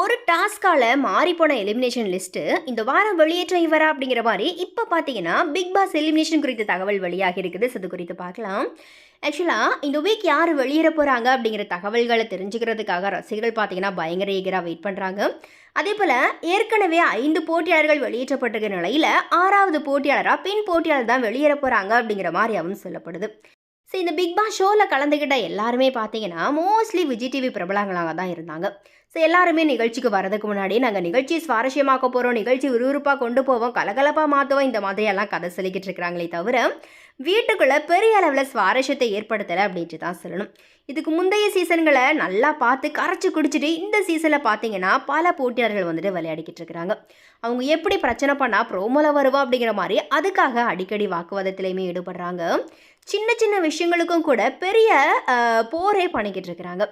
ஒரு டாஸ்கால மாறிப்போன elimination list இந்த வாரம் வெளியேற்றம் இவரா அப்படிங்கிற மாதிரி இப்போ பார்த்தீங்கன்னா பிக் பாஸ் எலிமினேஷன் குறித்த தகவல் வெளியாகி இருக்குது. அது குறித்து பார்க்கலாம். ஆக்சுவலாக இந்த வீக் யார் வெளியேற போகிறாங்க அப்படிங்கிற தகவல்களை தெரிஞ்சுக்கிறதுக்காக ரசிகர்கள் பார்த்தீங்கன்னா பயங்கர ஈகராக வெயிட் பண்ணுறாங்க அதே போல் ஏற்கனவே ஐந்து போட்டியாளர்கள் வெளியேற்றப்பட்டிருக்கிற நிலையில் ஆறாவது போட்டியாளராக பெண் போட்டியாளர் தான் வெளியேற போகிறாங்க அப்படிங்கிற மாதிரி அவன் சொல்லப்படுது. ஸோ இந்த பிக் பாஸ் ஷோவில் கலந்துக்கிட்ட எல்லாருமே பார்த்தீங்கன்னா மோஸ்ட்லி விஜய் டிவி பிரபலங்களாக தான் இருந்தாங்க. ஸோ எல்லாருமே நிகழ்ச்சிக்கு வரதுக்கு முன்னாடி நாங்கள் நிகழ்ச்சி சுவாரஸ்யமாக்க போகிறோம் நிகழ்ச்சி விறுவிறுப்பாக கொண்டு போவோம் கலகலப்பாக மாற்றுவோம் இந்த மாதிரியெல்லாம் கதை சொல்லிக்கிட்டு இருக்கிறாங்களே தவிர வீட்டுக்குள்ளே பெரிய அளவில் சுவாரஸ்யத்தை ஏற்படுத்தலை அப்படின்ட்டு தான் சொல்லணும். இதுக்கு முந்தைய சீசன்களை நல்லா பார்த்து கரைச்சி குடிச்சிட்டு இந்த சீசனில் பார்த்தீங்கன்னா பல போட்டியாளர்கள் வந்துட்டு விளையாடிக்கிட்டு இருக்கிறாங்க. அவங்க எப்படி பிரச்சனை பண்ணால் ப்ரோமோல வருவா அப்படிங்கிற மாதிரி அதுக்காக அடிக்கடி வாக்குவாதத்திலையுமே ஈடுபடுறாங்க. சின்ன சின்ன விஷயங்களுக்கும் கூட பெரிய போரே பண்ணிக்கிட்டு இருக்கிறாங்க.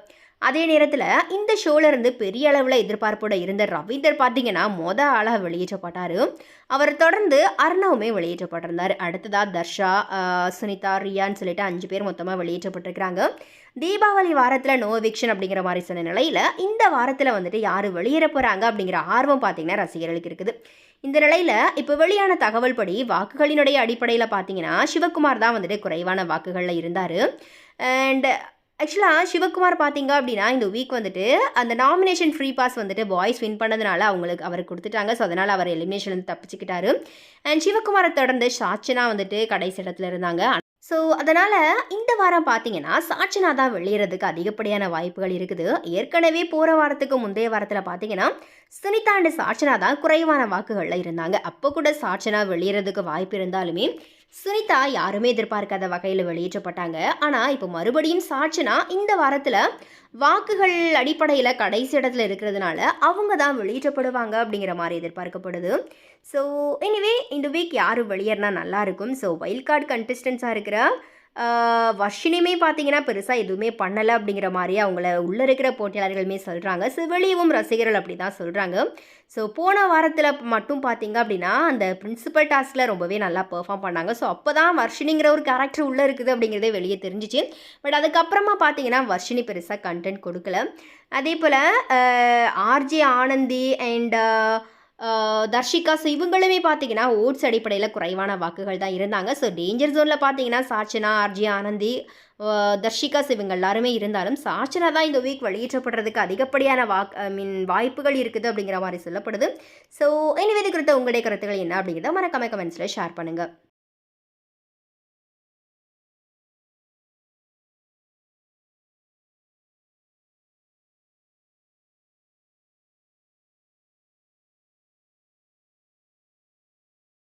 அதே நேரத்தில் இந்த ஷோலேருந்து பெரிய அளவில் எதிர்பார்ப்போட இருந்த ரவீந்தர் பார்த்தீங்கன்னா மொத ஆளாக வெளியேற்றப்பட்டார். அவர் தொடர்ந்து அர்ணவுமே வெளியேற்றப்பட்டிருந்தார். அடுத்ததாக தர்ஷா சுனிதா ரியான்னு சொல்லிட்டு அஞ்சு பேர் மொத்தமாக வெளியேற்றப்பட்டிருக்கிறாங்க. தீபாவளி வாரத்தில் நோ எவிக்ஷன் அப்படிங்கிற மாதிரி சொன்ன நிலையில் இந்த வாரத்தில் வந்துட்டு யார் வெளியேற போகிறாங்க அப்படிங்கிற ஆர்வம் பார்த்தீங்கன்னா ரசிகர்களுக்கு இருக்குது. இந்த நிலையில் இப்போ வெளியான தகவல் படி வாக்குகளினுடைய அடிப்படையில் பார்த்தீங்கன்னா சிவகுமார் தான் வந்துட்டு குறைவான வாக்குகளில் இருந்தார். அண்ட் ஆக்சுவலாக சிவகுமார் பார்த்தீங்க அப்படின்னா இந்த வீக் வந்துட்டு அந்த நாமினேஷன் ஃப்ரீ பாஸ் வந்துட்டு பாய்ஸ் வின் பண்ணதுனால அவங்களுக்கு அவருக்கு கொடுத்துட்டாங்க. ஸோ அதனால் அவர் எலிமினேஷன் வந்து தப்பிச்சுக்கிட்டாரு. அண்ட் சிவகுமாரை தொடர்ந்து சாச்சனா வந்துட்டு கடைசி இடத்துல இருந்தாங்க. ஸோ அதனால் இந்த வாரம் பார்த்தீங்கன்னா சாட்சனா தான் வெளியேறதுக்கு அதிகப்படியான வாய்ப்புகள் இருக்குது. ஏற்கனவே போகிற வாரத்துக்கு முந்தைய வாரத்தில் பார்த்தீங்கன்னா சுனிதா அண்ட் சாட்சனா தான் குறைவான வாக்குகளில் இருந்தாங்க. அப்போ கூட சாட்சனா வெளியேறதுக்கு வாய்ப்பு இருந்தாலுமே சுனிதா யாருமே எதிர்பார்க்காத வகையில் வெளியேற்றப்பட்டாங்க. ஆனால் இப்போ மறுபடியும் சாட்சினா இந்த வாரத்தில் வாக்குகள் அடிப்படையில் கடைசி இடத்துல இருக்கிறதுனால அவங்க தான் வெளியேற்றப்படுவாங்க அப்படிங்கிற மாதிரி எதிர்பார்க்கப்படுது. ஸோ எனிவே இந்த வீக் யாரும் வெளியேறினா நல்லாயிருக்கும் ஸோ வைல்ட் கார்டு கண்டிஸ்டன்ஸாக இருக்கிற வர்ஷினியுமே பார்த்தீங்கன்னா பெருசாக எதுவுமே பண்ணலை அப்படிங்கிற மாதிரி அவங்கள உள்ளே இருக்கிற போட்டியாளர்களுமே சொல்கிறாங்க ஸோ ரசிகர்கள் அப்படி தான் சொல்கிறாங்க ஸோ போன வாரத்தில் மட்டும் பார்த்தீங்க அப்படின்னா அந்த பிரின்சிபல் டாஸ்கில் ரொம்பவே நல்லா பெர்ஃபார்ம் பண்ணாங்க. ஸோ அப்போ தான் வர்ஷினிங்கிற ஒரு கேரக்டர் உள்ளே இருக்குது அப்படிங்கிறதே வெளியே தெரிஞ்சிச்சு. பட் அதுக்கப்புறமா பார்த்தீங்கன்னா வர்ஷினி பெருசாக கண்டென்ட் கொடுக்கல. அதே போல் RJ Anandhi and Dharshika so இவங்களுமே பார்த்தீங்கன்னா ஓட்ஸ் அடிப்படையில் குறைவான வாக்குகள் தான் இருந்தாங்க. ஸோ டேஞ்சர் ஜோனில் பார்த்தீங்கன்னா சாச்சனா ஆர்ஜி ஆனந்தி தர்ஷிகா இவங்க எல்லாருமே இருந்தாலும் சாச்சனா தான் இந்த வீக் வெளியேற்றப்படுறதுக்கு அதிகப்படியான வாக் ஐ மீன் வாய்ப்புகள் இருக்குது அப்படிங்கிற மாதிரி சொல்லப்படுது. ஸோ எனிவே குறித்த உங்களுடைய கருத்துக்கள் என்ன அப்படிங்கிறத மறக்காம கமெண்ட்ஸில் ஷேர் பண்ணுங்கள்